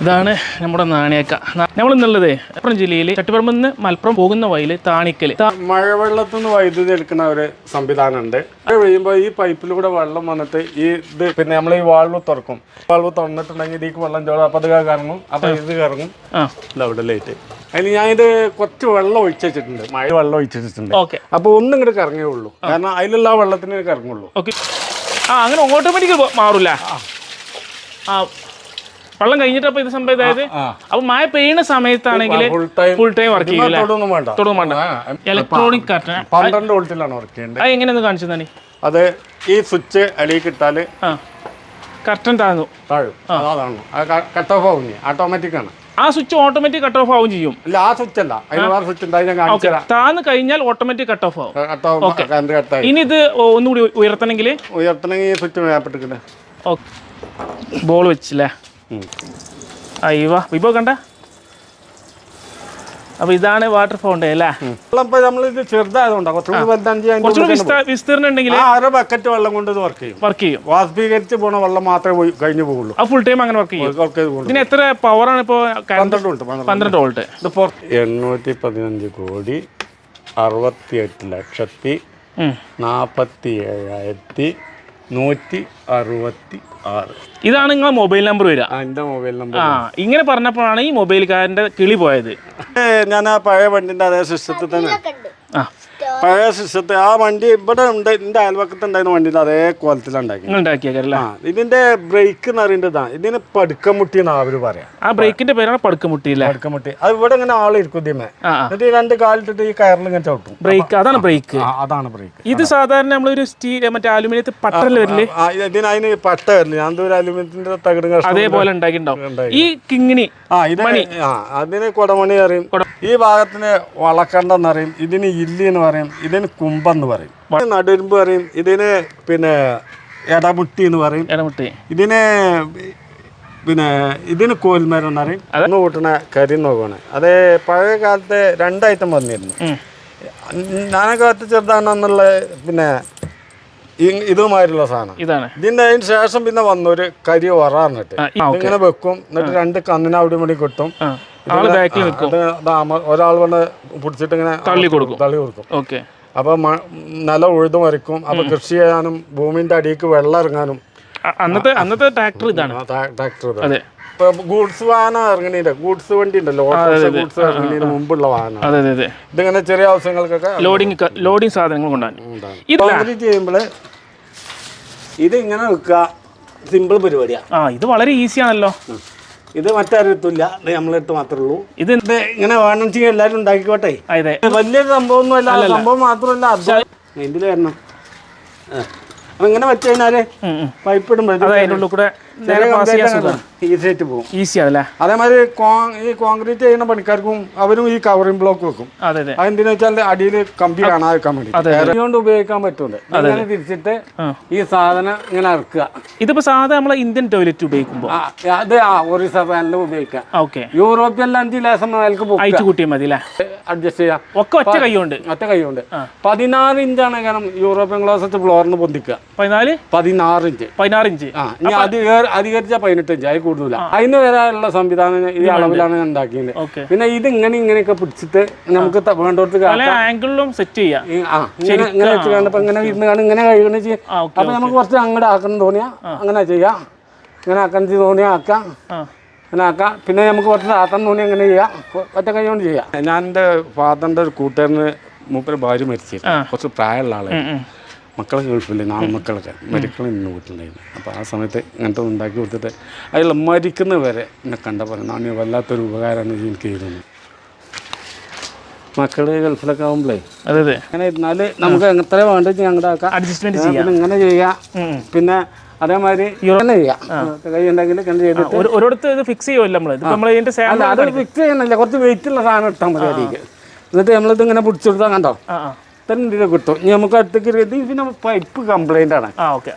ഇതാണ് നമ്മുടെ നാണയക്ക. നമ്മൾ ഇന്നുള്ളത് മലപ്പുറം ജില്ലയിൽ ചട്ടിപ്പറമ്പിൽ നിന്ന് മലപ്പുറം പോകുന്ന വഴിയിൽ താണിക്കൽ മഴവെള്ളത്തിൽ നിന്ന് വൈദ്യുതി എടുക്കുന്ന ഒരു സംവിധാനമുണ്ട്. മഴ പെയ്യുമ്പോൾ ഈ പൈപ്പിലൂടെ വെള്ളം വന്നിട്ട് ഈ ഇത് പിന്നെ നമ്മൾ ഈ വാൾവ് തുറക്കും. വാൾവ് തുറന്നിട്ടുണ്ടെങ്കിൽ ഇതിക്ക് വെള്ളം ചോടും അപ്പോൾ അത് കറങ്ങും. അപ്പോൾ ഇത് കറങ്ങും. അവിടെ ലൈറ്റ് അതിന് ഞാനിത് കുറച്ച് വെള്ളം ഒഴിച്ച് വെച്ചിട്ടുണ്ട്. മഴ വെള്ളം ഒഴിച്ച് വെച്ചിട്ടുണ്ട്. ഓക്കെ. അപ്പോൾ ഒന്നും ഇങ്ങോട്ട് കറങ്ങേ ഉള്ളൂ. കാരണം അതിലുള്ള വെള്ളത്തിന് കറങ്ങുള്ളൂ. ഓക്കെ. ആ അങ്ങനെ ഓട്ടോമാറ്റിക് മാറൂല. ആ. വെള്ളം കഴിഞ്ഞിട്ടപ്പോ അപ്പൊ ഇത് സംഭവം അതായത് ആ. അപ്പൊ മഴ പെയ്യുന്ന സമയത്താണെങ്കിൽ ഫുൾ ടൈം വർക്ക് ചെയ്യൂല തൊടൊന്നും വേണ്ട. ഇലക്ട്രോണിക് കറക്റ്റ് പന്ത്രണ്ട് വോൾട്ടിലാണ് വർക്ക് ചെയ്യേണ്ടത് അത് എങ്ങനെയൊന്ന് കാണിച്ചു തന്നെ അത് ഈ സ്വിച്ച് അടിയിൽ ഇട്ടാൽ താഴും. അതാണ് കട്ട് ഓഫ് ആവും ഓട്ടോമാറ്റിക് ആണ്. ആ സ്വിച്ച് ഓട്ടോമാറ്റിക് കട്ട് ഓഫ് ആവും ചെയ്യും. അല്ല ആ സ്വിച്ച് അല്ല. സ്വിച്ച് താന്ന് കഴിഞ്ഞാൽ ഓട്ടോമാറ്റിക് കട്ട് ഓഫ് ആവും. ഇനി ഇത് ഒന്നുകൂടി ഉയർത്തണമെങ്കിൽ ഉയർത്തണമെങ്കിൽ ഈ സ്വിച്ച് മേപ്പിട്ടിട്ടുണ്ട് ബോൾ വെച്ചില്ലേ? അയ്യവ ഇപ്പൊ കണ്ട? അപ്പൊ ഇതാണ് വാട്ടർ ഫൗണ്ടൻ അല്ലേ? നമ്മളിത് ചെറുതായതുകൊണ്ടാണ് കുറച്ചുകൂടി വിസ്തീർണം ഉണ്ടെങ്കിൽ അര ബക്കറ്റ് വെള്ളം കൊണ്ട് വർക്ക് ചെയ്യും. വർക്ക് ചെയ്യും. വാസ്പീകരിച്ച് പോണ വെള്ളം മാത്രമേ കഴിഞ്ഞു പോകുള്ളൂ ആ ഫുൾ ടൈം അങ്ങനെ വർക്ക് ചെയ്യും. വർക്ക് ചെയ്ത് പോകുള്ളൂ ഇതിന് എത്ര പവറാണ് ഇപ്പോൾ പന്ത്രണ്ട് വോൾട്ട് പന്ത്രണ്ട് വോൾട്ട് ഇതിപ്പോൾ എണ്ണൂറ്റി പതിനഞ്ച് കോടി അറുപത്തിയെട്ട് ലക്ഷത്തി നാൽപ്പത്തി ഏഴായിരത്തി നൂറ്റി അറുപത്തി ആറ് ഇതാണ് നിങ്ങളെ മൊബൈൽ നമ്പർ വരിക. ആ എന്റെ മൊബൈൽ നമ്പർ ആ ഇങ്ങനെ പറഞ്ഞപ്പോഴാണ് ഈ മൊബൈൽ മൊബൈൽക്കാരന്റെ കിളി പോയത്. ഞാൻ ആ പഴയ വണ്ടിന്റെ അതേ സിസ്റ്റത്തിൽ തന്നെ. പഴയ സിസ്റ്റത്തെ ആ വണ്ടി ഇവിടെ ഉണ്ട് എന്റെ അയൽവക്കത്ത് ഉണ്ടായിരുന്ന വണ്ടിന്റെ അതേ കോലത്തിലാണ് ഇതിന്റെ ആ ബ്രേക്ക് എന്ന് പറയുന്നതാണ് ഇതിന് പടുക്കമുട്ടി എന്നാ അവർ പറയാം. ആ ബ്രേക്കിന്റെ പേരാണ് പടുക്കമുട്ടി പടുക്കമുട്ടി. അത് ഇവിടെ ഇങ്ങനെ ആളിരിക്കും ഇതിമേ ആ ആ. എന്നിട്ട് ഈ രണ്ട് കാലിട്ടിട്ട് ഈ കയറിൽ ഇങ്ങനെ ചവിട്ടും. ബ്രേക്ക് അതാണ് ബ്രേക്ക് അതാണ് ബ്രേക്ക് ഇത് സാധാരണ നമ്മളൊരു സ്റ്റീൽ മറ്റേ അലുമിനിയത്തിൽ പട്ടല്ല വരില്ലേ ഇതിന് അതിന് പട്ട വരില്ല ഞാൻ ഒരു അലുമിനിയത്തിന്റെ തകിടും അതേപോലെ ഉണ്ടാക്കിണ്ടാവും ഈ കിങ്ങിണി ആ ഇത് അതിന് കുടമണി അറിയും ഈ ഭാഗത്തിന് വളക്കണ്ടെന്ന് പറയും ഇതിന് ഇല്ലി എന്ന് പറയും ഇതിന് കുമ്പെന്ന് പറയും. നടുരുമ്പ് പറയും ഇതിന് പിന്നെ എടമുട്ടി എന്ന് പറയും. ഇടമുട്ടി ഇതിന് പിന്നെ ഇതിന് കോൽമരം എന്ന് പറയും. ഒന്ന് കൂട്ടണ കരി നോക്കുകയാണ് അത് പഴയ കാലത്ത് രണ്ടായിട്ടും വന്നിരുന്നു. ഞാനൊക്കെ ചെറുതാണെന്നുള്ള പിന്നെ ഇതുമായിട്ടുള്ള സാധനം. ഇതാണ്. ഇതിന്റെ അതിന് ശേഷം പിന്നെ വന്നൊരു കരി ആ, ഓക്കെ. ഇങ്ങനെ വെക്കും. എന്നിട്ട് രണ്ട് കന്നിന് അവിടെ ഇവിടെ കിട്ടും. ആൾ ബാക്കിൽ നിൽക്കും. ഒരാൾ വന്ന് പിടിച്ചിട്ട് ഇങ്ങനെ തള്ളി കൊടുക്കും. തള്ളി കൊടുക്കും. ഓക്കെ. അപ്പൊ നിലം ഉഴുതും മറിക്കും. അപ്പൊ കൃഷി ചെയ്യാനും ഭൂമിന്റെ അടിയിലേക്ക് വെള്ളം ഇറങ്ങാനും. അന്നത്തെ അന്നത്തെ ട്രാക്ടർ ഇതാണ്. ട്രാക്ടർ അതെ. ഗൂഡ്സ് വാഹനം ഇറങ്ങണീന്റെ ഗൂഡ്സ് വണ്ടി ഉണ്ടല്ലോ. ഗൂഡ്സ് ഇറങ്ങണീന് മുമ്പുള്ള വാഹനം. അതെ അതെ ഇതിങ്ങനെ ചെറിയ ആവശ്യങ്ങൾക്കൊക്കെ ലോഡിങ് ലോഡിങ് സാധനങ്ങൾ കൊണ്ടാണ് ചെയ്യുമ്പോൾ ഇത് ഇങ്ങനെ വെക്കുക സിമ്പിൾ പരിപാടിയാണ് ആ ഇത് വളരെ ഈസിയാണല്ലോ ഇത് മറ്റാരത്തുമില്ല ഇത് നമ്മളടുത്ത് മാത്രമേ ഉള്ളൂ. ഇത് ഇങ്ങനെ വേണം ചെയ്യാൻ എല്ലാവരും ഉണ്ടാക്കിക്കോട്ടെ. അതെ. വലിയൊരു സംഭവമൊന്നുമല്ല അല്ല. സംഭവം മാത്രമല്ല. ഇതിൽ വരണം. അങ്ങനെ വെച്ച് കഴിഞ്ഞാൽ. പൈപ്പ് ഇടുമ്പോൾ അത് പോകും. അതേമാതിരി ഈ കോൺക്രീറ്റ് ചെയ്യുന്ന പണിക്കാർക്കും അവരും ഈ കവറിംഗ് ബ്ലോക്ക് വെക്കും. അതെന്തിനു അതെ. വെച്ചാൽ അടിയിൽ കമ്പി കാണാതിരിക്കാൻ വേണ്ടി കൊണ്ട് ഉപയോഗിക്കാൻ ഇങ്ങനെ തിരിച്ചിട്ട് ഈ സാധനം ഇങ്ങനെ ഇറക്കുക ഇതിപ്പോ സാധാരണ നമ്മളെ ഇന്ത്യൻ ടോയ്ലറ്റ് ഉപയോഗിക്കുമ്പോൾ അതെ അത് ആ ഒരു പാനലും ഉപയോഗിക്കാം ഓക്കെ. യൂറോപ്യൻ അഞ്ച് ലേസം മേലേക്ക് അയച്ചു കൂട്ടിയാൽ മതി അല്ലേ? അഡ്ജസ്റ്റ് ചെയ്യാം. ഒക്കെ ഒറ്റ കൈയുണ്ട്. ഒറ്റ കൈയുണ്ട്. പതിനാറ് ഇഞ്ചാണ് കാരണം യൂറോപ്യൻ ക്ലോസറ്റ് ഫ്ലോറിന് പൊന്തിക്കുക. പതിനാല്? പതിനാറ് ഇഞ്ച് പതിനാറ് ഇഞ്ച് ആ ഇനി അധിക അധികരിച്ച പതിനെട്ട് ഇഞ്ച് അതിൽ കൂടുതല അതിന് വരാനുള്ള സംവിധാനം ഈ അളവിലാണ് ഞാൻ ഉണ്ടാക്കിയത്. പിന്നെ ഇത് ഇങ്ങനെ ഇങ്ങനെയൊക്കെ പിടിച്ചിട്ട് നമുക്ക് വേണ്ടോട്ട് ആംഗിളിലും സെറ്റ് ചെയ്യാം. ആ ഇങ്ങനെ ഇങ്ങനെ വെച്ച് ഇങ്ങനെ ഇരുന്ന് കാണും ഇങ്ങനെ കഴുകണ ചെയ്യും. അപ്പൊ നമുക്ക് കുറച്ച് അങ്ങോട്ട് ആക്കണം തോന്നിയാ അങ്ങനെ ചെയ്യാം. ഇങ്ങനെ ആക്കണം ചെയ്ത് തോന്നിയാ ആക്കാം. ആ. അങ്ങനെ ആക്കാം. പിന്നെ നമുക്ക് കുറച്ച് ആക്കാൻ തോന്നി അങ്ങനെ ചെയ്യാം. ഒറ്റ കൈ കൊണ്ട് ചെയ്യാം. ഞാൻ എന്റെ ഫാദറിന്റെ ഒരു കൂട്ടുകാരന് മൂപ്പര് ഭാര്യ മരിച്ചിരുന്നു. കുറച്ച് പ്രായമുള്ള ആളെ ഉം, ഉം. മക്കളെ ഗൾഫിൽ നാല് മക്കളൊക്കെ. മരിക്കണം ഇന്ന് വീട്ടിലുണ്ടായിരുന്നു. അപ്പോൾ ആ സമയത്ത് ഇങ്ങനത്തെ ഉണ്ടാക്കി കൊടുത്തിട്ട് അയാൾ മരിക്കുന്നവരെ എന്നെ കണ്ടപ്പോൾ നാണി വല്ലാത്തൊരു ഉപകാരമാണ് എനിക്ക് ചെയ്തത്. മക്കൾ ഗൾഫിലൊക്കെ ആകുമ്പോഴേ അതെ അതെ. അങ്ങനെ ഇരുന്നാൽ നമുക്ക് എത്ര വേണ്ടത് ഞങ്ങളുടെ അഡ്ജസ്റ്റ്മെന്റ് ചെയ്യാം. ഇങ്ങനെ ചെയ്യാം. പിന്നെ അതേമാതിരി ഇങ്ങനെ ചെയ്യാം. കൈ ഉണ്ടെങ്കിൽ കണ്ട് ചെയ്തിട്ട് ഒരു- ഒരിടത്ത് ഇത് ഫിക്സ് ചെയ്യുമല്ലോ നമ്മൾ അത് ഫിക്സ് ചെയ്യണല്ല കുറച്ച് വെയിറ്റ് ഉള്ള സാധനം ഇട്ടാൽ മതി അതിലേക്ക് എന്നിട്ട് നമ്മളിത് ഇങ്ങനെ പിടിച്ചെടുത്താൽ കണ്ടോ? ഇതിൽ കിട്ടും ഇനി നമുക്ക് അടുത്തേക്ക് പിന്നെ പൈപ്പ് കംപ്ലൈന്റ് ആണ്.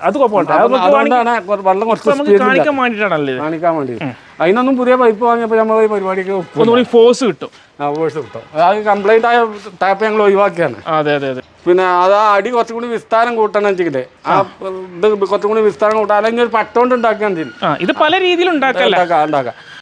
അത് അതുകൊണ്ടാണ് വെള്ളം കുറച്ച് കാണിക്കാൻ വേണ്ടിയിട്ടാണല്ലോ ഇത്? കാണിക്കാൻ വേണ്ടി അതിനൊന്നും പുതിയ പൈപ്പ് വാങ്ങിയപ്പോൾ നമ്മൾ ഈ പരിപാടിക്ക് ഫോഴ്സ് കിട്ടും. ആ ഫോഴ്സ് കിട്ടും. അത് കംപ്ലൈന്റ് ആയ ടാപ്പ് ഞങ്ങൾ ഒഴിവാക്കിയാണ്. അതെ അതെ അതെ. പിന്നെ അത് അടി കുറച്ചും കൂടി വിസ്താരം കൂട്ടണം വെച്ചിട്ട്. ആ ഇത് കുറച്ചും കൂടി വിസ്താരം കൂട്ടാൻ അല്ലെങ്കിൽ ഒരു പട്ടോണ്ട് ഉണ്ടാക്കാൻ ഇത് പല രീതിയിൽ ഉണ്ടാക്കാം ഉണ്ടാക്കാം.